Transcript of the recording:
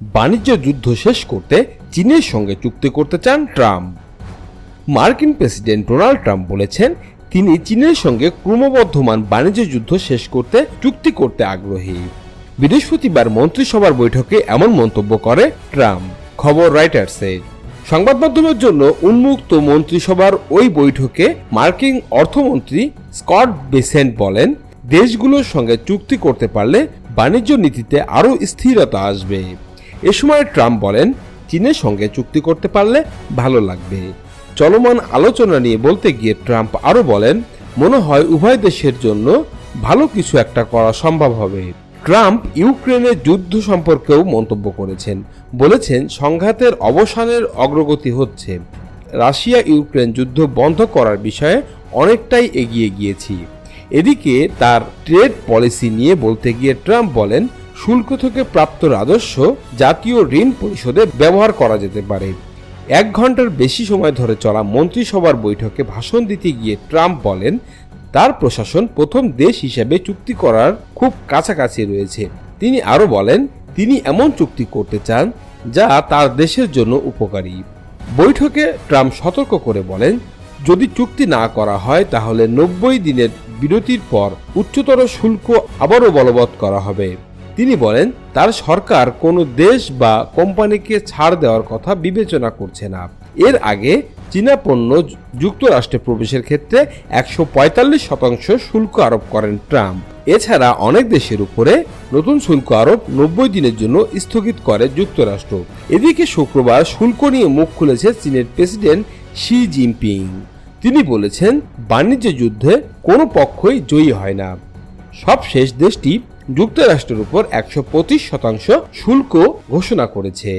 বাণিজ্য যুদ্ধ শেষ করতে চীনের সঙ্গে চুক্তি করতে চান ট্রাম্প। মার্কিন প্রেসিডেন্ট ডোনাল্ড ট্রাম্প বলেছেন, তিনি চীনের সঙ্গে ক্রমবর্ধমান বাণিজ্য যুদ্ধ শেষ করতে চুক্তি করতে আগ্রহী। বৃহস্পতিবার মন্ত্রিসভার বৈঠকে এমন মন্তব্য করে ট্রাম্প। খবর রাইটার্সের। সংবাদ মাধ্যমের জন্য উন্মুক্ত মন্ত্রিসভার ওই বৈঠকে মার্কিন অর্থমন্ত্রী স্কট বেসেন্ট বলেন, দেশগুলোর সঙ্গে চুক্তি করতে পারলে বাণিজ্য নীতিতে আরও স্থিরতা আসবে। এ সময় ট্রাম্প বলেন, চীনের সঙ্গে চুক্তি করতে পারলে ভালো লাগবে। চলমান আলোচনা নিয়ে বলতে গিয়ে ট্রাম্প আরও বলেন, মনে হয় উভয় দেশের জন্য ভালো কিছু একটা করা সম্ভব হবে। ট্রাম্প ইউক্রেনের যুদ্ধ সম্পর্কেও মন্তব্য করেছেন। বলেছেন, সংঘাতের অবসানের অগ্রগতি হচ্ছে। রাশিয়া ইউক্রেন যুদ্ধ বন্ধ করার বিষয়ে অনেকটাই এগিয়ে গিয়েছি। এদিকে তার ট্রেড পলিসি নিয়ে বলতে গিয়ে ট্রাম্প বলেন শুল্ক থেকে প্রাপ্ত রাজস্ব জাতীয় ঋণ পরিশোধে ব্যবহার করা যেতে পারে। এক ঘণ্টার বেশি সময় ধরে চলা মন্ত্রিসভার বৈঠকে ভাষণ দিতে গিয়ে ট্রাম্প বলেন, তার প্রশাসন প্রথম দেশ হিসেবে চুক্তি করার খুব কাছাকাছি রয়েছে। তিনি আরও বলেন, তিনি এমন চুক্তি করতে চান যা তার দেশের জন্য উপকারী। বৈঠকে ট্রাম্প সতর্ক করে বলেন, যদি চুক্তি না করা হয়, তাহলে নব্বই দিনের বিরতির পর উচ্চতর শুল্ক আবারও বলবৎ করা হবে। তিনি বলেন, তার সরকার কোনো দেশ বা কোম্পানিকে ছাড় দেওয়ার কথা বিবেচনা করছে না। এর আগে চীনা পণ্য যুক্তরাষ্ট্রে প্রবেশের ক্ষেত্রে একশো পঁয়তাল্লিশ শতাংশ শুল্ক আরোপ করেন ট্রাম্প। এছাড়া অনেক দেশের উপরে নতুন শুল্ক আরোপ নব্বই দিনের জন্য স্থগিত করে যুক্তরাষ্ট্র। এদিকে শুক্রবার শুল্ক নিয়ে মুখ খুলেছে চীনের প্রেসিডেন্ট শি জিনপিং। তিনি বলেছেন, বাণিজ্য যুদ্ধে কোনো পক্ষই জয়ী হয় না। সবশেষ দেশটি যুক্তরাষ্ট্রের উপর একশো পঁচিশ শতাংশ শুল্ক ঘোষণা করেছে।